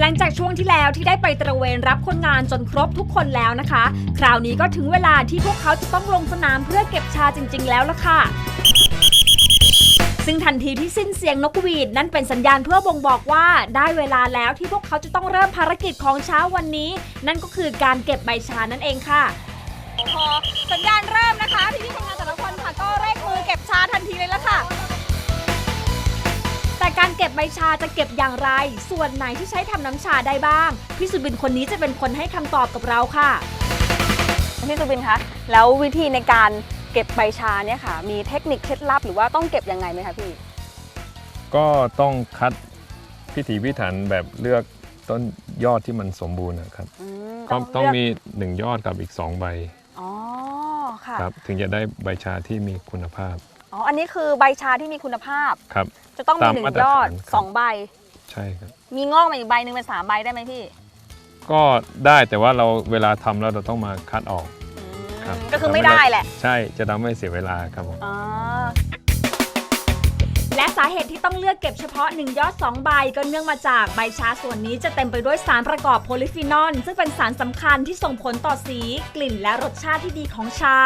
หลังจากช่วงที่แล้วที่ได้ไปตระเวนรับคนงานจนครบทุกคนแล้วนะคะ คราวนี้ก็ถึงเวลาที่พวกเขาจะต้องลงสนามเพื่อเก็บชาจริง ๆ แล้วล่ะค่ะ ซึ่งทันทีที่สิ้นเสียงนกหวีดนั่นเป็นสัญญาณเพื่อบ่งบอกว่าได้เวลาแล้วที่พวกเขาจะต้องเริ่มภารกิจของเช้าวันนี้ นั่นก็คือการเก็บใบชานั่นเองค่ะ พอ ใบชาจะเก็บอย่างไร ส่วนไหนที่ใช้ทำน้ำชาได้บ้าง พี่สุบินคนนี้จะเป็นคนให้คำตอบกับเราค่ะ พี่สุบินคะ แล้ววิธีในการเก็บใบชาเนี่ยค่ะ มีเทคนิคเคล็ดลับหรือว่าต้องเก็บยังไงไหมคะพี่ ก็ต้องคัดพิถีพิถันแบบเลือกต้นยอดที่มันสมบูรณ์นะครับอืมก็ต้องเลืกมีหนึ่งยอดกับอีก2ใบ อ๋อ ค่ะ ครับ ถึงจะได้ใบชาที่มีคุณภาพ อ๋อ อันนี้คือใบชาที่มีคุณภาพ ครับ จะต้องมีตามหนึ่งมาตรยอดฐานครับ สองใบ ใช่ครับ มีงอกมาอีกใบหนึ่งเป็นสามใบได้ไหมพี่ก็ได้แต่ว่าเราเวลาทำแล้วเราต้องมาคัดออก อืมครับ ก็คือไม่ได้แหละ ใช่จะทำให้เสียเวลาครับผม อ๋อ และสาเหตุที่ต้องเลือกเก็บเฉพาะ 1 ยอด 2 ใบก็เนื่องมาจากใบชาส่วนนี้จะเต็มไปด้วยสารประกอบโพลิฟีนอล ซึ่งเป็นสารสำคัญที่ส่งผลต่อสี กลิ่น และรสชาติที่ดีของชา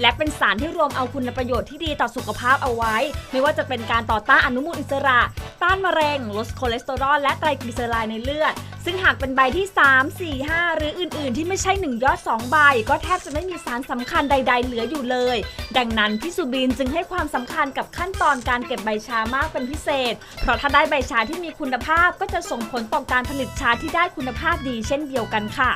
และเป็นสารที่รวมเอาคุณประโยชน์ที่ดีต่อสุขภาพเอาไว้ ไม่ว่าจะเป็นการต่อต้านอนุมูลอิสระ ต้านมะเร็ง ลดคอเลสเตอรอลและไตรกลีเซอไรด์ในเลือด ซึ่งหากเป็นใบที่ 3 4 5 หรืออื่น ๆ ที่ไม่ใช่ 1 ยอด 2 ใบ ก็แทบจะไม่มีสารสำคัญใด ๆ เหลืออยู่เลย ดังนั้นพี่สุบินจึงให้ความสำคัญกับขั้นตอนการเก็บใบชามากเป็นพิเศษ เพราะถ้าได้ใบชาที่มีคุณภาพก็จะส่งผลต่อการผลิตชาที่ได้คุณภาพดีเช่นเดียวกันค่ะ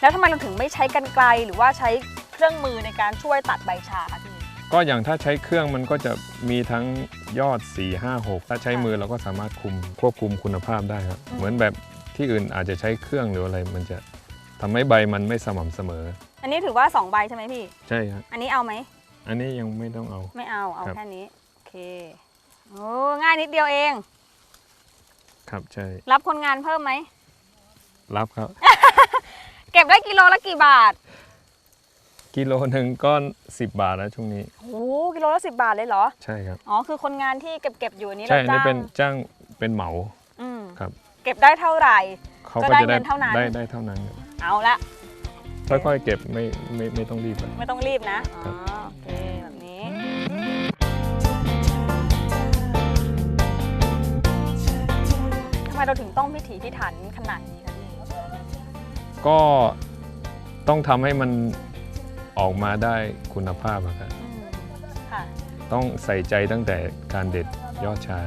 แล้วทำไมเราถึงไม่ใช้กันไกลหรือว่าใช้เครื่องมือในการช่วยตัดใบชาคะ ก็อย่างถ้าใช้เครื่องมันก็จะมีทั้งยอด 4 5 6 ถ้าใช้มือเราก็สามารถคุมควบคุมคุณภาพได้ครับอืมเหมือนแบบที่อื่นอาจจะใช้เครื่องหรืออะไร มันจะทำให้ใบมันไม่สม่ำเสมอ อันนี้ถือว่า2ใบใช่ไหมพี่ ใช่ครับอันนี้เอาไหม อันนี้ยังไม่ต้องเอา ไม่เอา เอาครับ แค่นี้ โอเค โอ้ง่ายนิดเดียวเอง ครับใช่รับคนงานเพิ่มไหม รับครับ เก็บได้กิโลละกี่บาท กิโลหนึ่งก็10บาทนะช่วงนี้ โอ้กิโลละสิบาทเลยเหรอ ใช่ครับ อ๋อ คือคนงานที่เก็บเก็บๆอยู่อันนี้ใช่เราอันนี้จ้างเป็นจ้างเป็นเหมาอืมครับ เก็บได้เท่าไหร่ เขาก็ก็ได้จะเงิได้นเท่านั้น ได้ได้เท่านั้นครับเอาละ ค่อยๆเก็บไม่ไม่ไม่ต้องรีบอะไม่ต้องรีบนะครัอ๋อบโอเค แบบนี้ ทำไมเราถึงต้องพิถีพิถันขนาดนี้คะพี่ ก็ต้องทำให้มัน ออกมาได้คุณภาพอะครับอืมค่ะ ต้องใส่ใจตั้งแต่การเด็ดยอดชา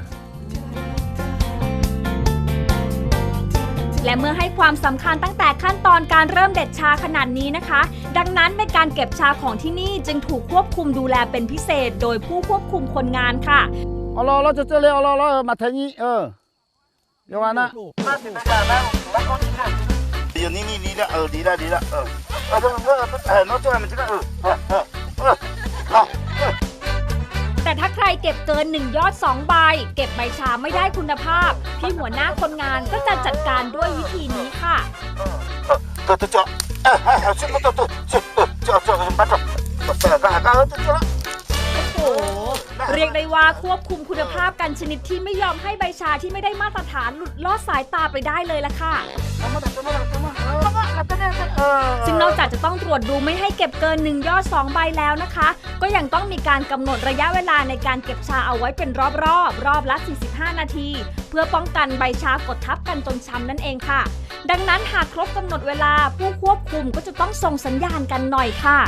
และเมื่อให้ความสำคัญตั้งแต่ขั้นตอนการเริ่มเด็ดชาขนาดนี้นะคะ ดังนั้นในการเก็บชาของที่นี่จึงถูกควบคุมดูแลเป็นพิเศษ โดยผู้ควบคุมคนงานค่ะ เอาเราเราจะเจอเลยเอาเราเรามาทางนี้เออเดี๋ยวนะ แต่ถ้าใครเก็บเกิน 1 ยอด 2 ใบ เก็บใบชาไม่ได้คุณภาพ พี่หัวหน้าคนงานก็จะจัดการด้วยวิธีนี้ค่ะ ว่าควบคุมคุณภาพกันชนิดที่ไม่ยอมให้ใบชาที่ไม่ได้มาตรฐานหลุดลอดสายตาไปได้เลยล่ะค่ะ ซึ่งนอกจากจะต้องตรวจดูไม่ให้เก็บเกิน 1 ยอด 2 ใบแล้วนะคะ ก็ยังต้องมีการกำหนดระยะเวลาในการเก็บชาเอาไว้เป็นรอบๆรอบละ 45 นาที เพื่อป้องกันใบชากดทับกันจนช้ำนั่นเองค่ะ ดังนั้นหากครบกำหนดเวลาผู้ควบคุมก็จะต้องส่งสัญญาณกันหน่อยค่ะ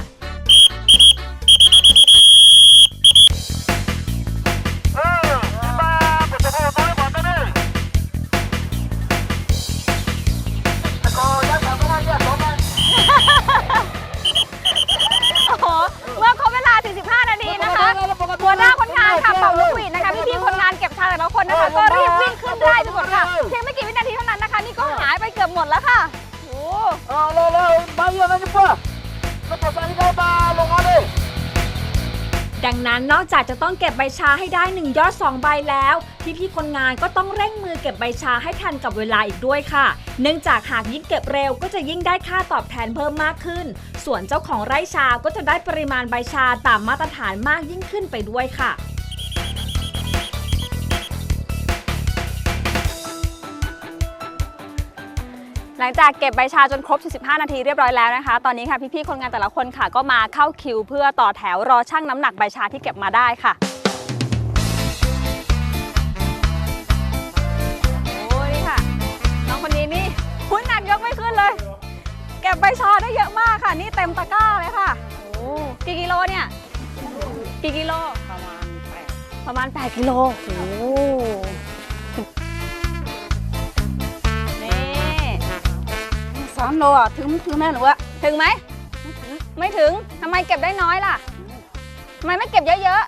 หายไปเกือบหมดแล้วค่ะโอ้เอาเราเรามาเยอะนะนี่ป่ะเราจะสั่งให้มาลงมาเลยดังนั้นนอกจากจะต้องเก็บใบชาให้ได้ 1 ยอด 2 ใบแล้ว พี่ๆคนงานก็ต้องเร่งมือเก็บใบชาให้ทันกับเวลาอีกด้วยค่ะ เนื่องจากหากยิ่งเก็บเร็วก็จะยิ่งได้ค่าตอบแทนเพิ่มมากขึ้น ส่วนเจ้าของไร่ชาก็จะได้ปริมาณใบชาตามมาตรฐานมากยิ่งขึ้นไปด้วยค่ะ หลังจากเก็บใบชาจนครบ 45 นาทีเรียบร้อยแล้วนะคะ ตอนนี้ค่ะพี่ๆคนงานแต่ละคนค่ะ ก็มาเข้าคิว เพื่อต่อแถวรอชั่งน้ำหนักใบชาที่เก็บมาได้ค่ะโอ้ยค่ะน้องคนนี้นี่หุ้ยหนักยกไม่ขึ้นเลย เก็บใบชาได้เยอะมากค่ะ นี่เต็มตะกร้าเลยค่ะโอ้กี่กิโลเนี่ยกี่กิโลประมาณ8กิโลโอ้ สามโลอะถึงถึงแม่หรือวะถึงไหมไม่ถึงทำไมเก็บได้น้อยล่ะทำไมไม่เก็บเยอะเยอะ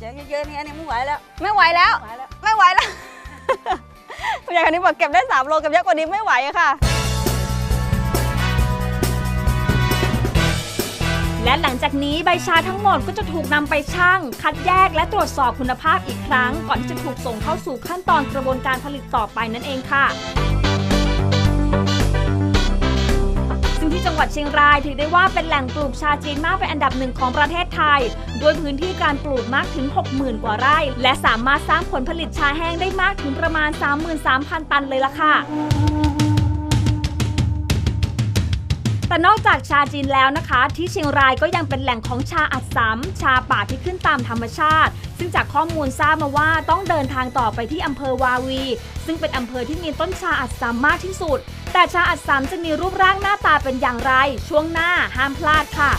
เยอะๆนี่อันนี้ไม่ไหวแล้วๆไม่ไหวแล้วไหวแล้ว ไม่ไหวแล้วคุณยายคนนี้บอกเก็บได้3โลเก็บเยอะกว่านี้ไม่ไหวอะค่ะและหลังจากนี้ใบชาทั้งหมดก็จะถูกนำไปชั่ง คัดแยกและตรวจสอบคุณภาพอีกครั้ง ก่อนที่จะถูกส่งเข้าสู่ขั้นตอนกระบวนการผลิตต่อไปนั่นเองค่ะ หวัดเชียงราย ถือได้ว่าเป็นแหล่งปลูกชาจีนมากเป็นอันดับหนึ่งของประเทศไทย โดยพื้นที่การปลูกมากถึง 60,000 กว่าไร่ และสามารถสร้างผลผลิตชาแห้งได้มากถึงประมาณ 33,000 ตันเลยล่ะค่ะแต่นอกจากชาจีนแล้วนะคะ ที่เชียงรายก็ยังเป็นแหล่งของชาอัดสำชาป่าที่ขึ้นตามธรรมชาติ ซึ่งจากข้อมูลทราบมาว่าต้องเดินทางต่อไปที่อำเภอวาวี ซึ่งเป็นอำเภอที่มีต้นชาอัดสำมากที่สุด แต่ชาอัดสำจะมีรูปร่างหน้าตาเป็นอย่างไร ช่วงหน้าห้ามพลาดค่ะ